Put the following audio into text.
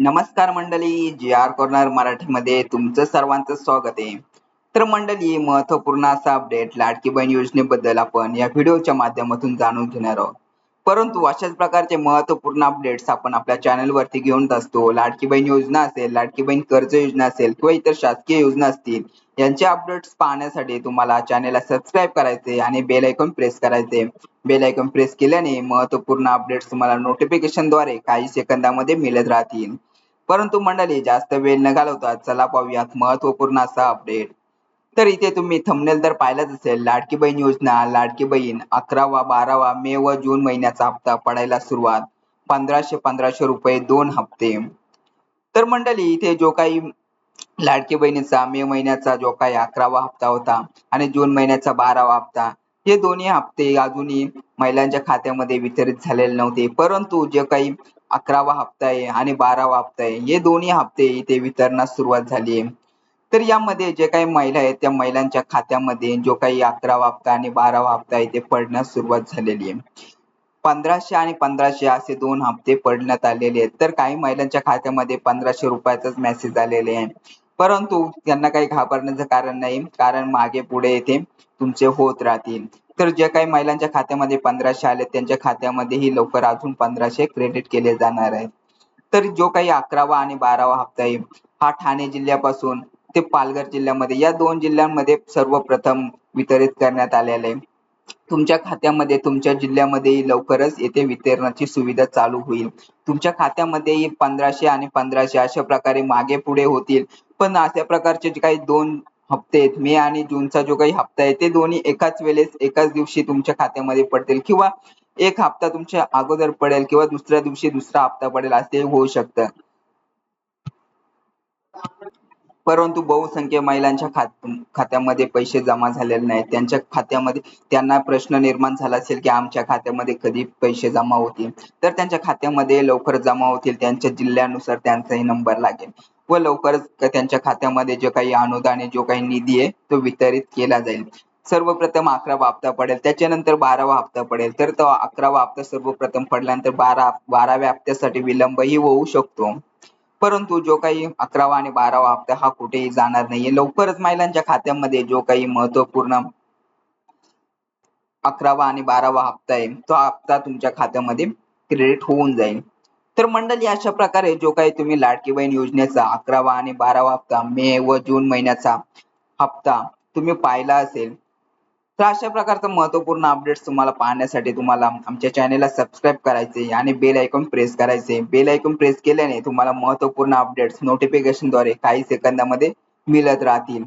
नमस्कार मंडळी जी R corner मराठीमध्ये तुमचं सर्वांचं स्वागत आहे. तर मंडळी महत्त्वपूर्ण असा अपडेट लाडकी बहीण योजनेबद्दल आपण या व्हिडिओच्या माध्यमातून जाणून घेणार आहोत. परंतु अशाच प्रकारचे महत्त्वपूर्ण अपडेट्स आपण आपल्या चॅनलवरती घेऊन असतो. लाडकी बहीण योजना असेल लाडकी बहीण कर्ज योजना असेल किंवा इतर शासकीय योजना असतील यांचे अपडेट्स पाहण्यासाठी तुम्हाला चॅनेलला सबस्क्राईब करायचे आणि बेल आयकॉन प्रेस करायचे. बेल आयकॉन प्रेस केल्याने महत्त्वपूर्ण अपडेट्स तुम्हाला नोटिफिकेशनद्वारे काही सेकंदामध्ये मिळत राहतील. परंतु मंडळी जास्त वेळ न घालवता चला पाहूयात महत्त्वपूर्ण असा अपडेट तर इथे तुम्ही थंबनेल तर पाहिलंच असेल लाडकी बहीण योजना लाडकी बहीण अकरावा बारावा मे व जून महिन्याचा हप्ता पडायला सुरुवात पंधराशे पंधराशे रुपये दोन हप्ते. तर मंडळी इथे जो काही लाडकी बहिणीचा मे महिन्याचा जो काही अकरावा हप्ता होता आणि जून महिन्याचा बारावा हप्ता हे दोन्ही हप्ते अजूनही महिलांच्या खात्यामध्ये वितरित झालेले नव्हते. परंतु जे काही अकरावा हप्ता आहे आणि बारावा हप्ता आहे हे दोन्ही हप्ते इथे वितरणास सुरुवात झाली आहे. तर यामध्ये जे काही महिला आहेत त्या महिलांच्या खात्यामध्ये जो काही अकरावा हप्ता आणि बारावा हप्ता आहे ते पडण्यास सुरुवात झालेली आहे. पंधराशे आणि पंधराशे असे दोन हप्ते पडण्यात आलेले आहेत. तर काही महिलांच्या खात्यामध्ये पंधराशे रुपयाचाच मेसेज आलेले आहे. परंतु त्यांना काही घाबरण्याचं कारण नाही. कारण मागे पुढे येथे तुमचे होत राहतील. तर जे काही महिलांच्या खात्यामध्ये पंधराशे आले त्यांच्या खात्यामध्येही लवकर अजून पंधराशे क्रेडिट केले जाणार आहे. तर जो काही अकरावा आणि बारावा हप्ता आहे हा ठाणे जिल्ह्यापासून ते पालघर जिल्ह्यामध्ये या दोन जिल्ह्यांमध्ये सर्वप्रथम वितरित करण्यात आलेले आहे. तुमच्या खात्यामध्ये तुमच्या जिल्ह्यामध्ये लवकरच येथे वितरणाची सुविधा चालू होईल. तुमच्या खात्यामध्ये पंधराशे आणि पंधराशे अशा प्रकारे मागे पुढे होतील. पण अशा प्रकारचे जे काही दोन हप्ते आहेत मे आणि जूनचा जो काही हप्ता आहे ते दोन्ही एकाच वेळेस एकाच दिवशी तुमच्या खात्यामध्ये पडतील किंवा एक हप्ता तुमच्या अगोदर पडेल किंवा दुसऱ्या दिवशी दुसरा हप्ता पडेल असे होऊ शकतं. परंतु बहुसंख्य महिलांच्या खात खात्यामध्ये पैसे जमा झालेले नाहीत. त्यांच्या खात्यामध्ये त्यांना प्रश्न निर्माण झाला असेल की आमच्या खात्यामध्ये कधी पैसे जमा होतील? तर त्यांच्या खात्यामध्ये लवकर जमा होतील त्यांच्या जिल्ह्यानुसार त्यांचाही नंबर लागेल. व लवकरच त्यांच्या खात्यामध्ये जे काही अनुदान आहे जो काही निधी आहे तो वितरित केला जाईल. सर्वप्रथम अकरावा हप्ता पडेल त्याच्यानंतर बारावा हप्ता पडेल. तर तो अकरावा हप्ता सर्वप्रथम पडल्यानंतर बारा बाराव्या हप्त्यासाठी विलंबही होऊ शकतो. परंतु जो काही अकरावा आणि बारावा हप्ता हा कुठेही जाणार नाहीये. लवकरच महिलांच्या खात्यामध्ये जो काही महत्त्वपूर्ण अकरावा आणि बारावा हप्ता आहे तो हप्ता तुमच्या खात्यामध्ये क्रेडिट होऊन जाईल. तर मंडळी अशा प्रकारे जो काही तुम्ही लाडकी बहीण योजनेचा अकरावा आणि बारावा हप्ता मे व जून महिन्याचा हप्ता तुम्ही पाहिला असेल तर अशा प्रकारचं महत्त्वपूर्ण अपडेट्स तुम्हाला पाहण्यासाठी तुम्हाला आमच्या चॅनेलला सबस्क्राईब करायचे आणि बेल आयकॉन प्रेस करायचे. बेल आयकॉन प्रेस केल्याने तुम्हाला महत्त्वपूर्ण अपडेट्स नोटिफिकेशनद्वारे काही सेकंदामध्ये मिळत राहतील.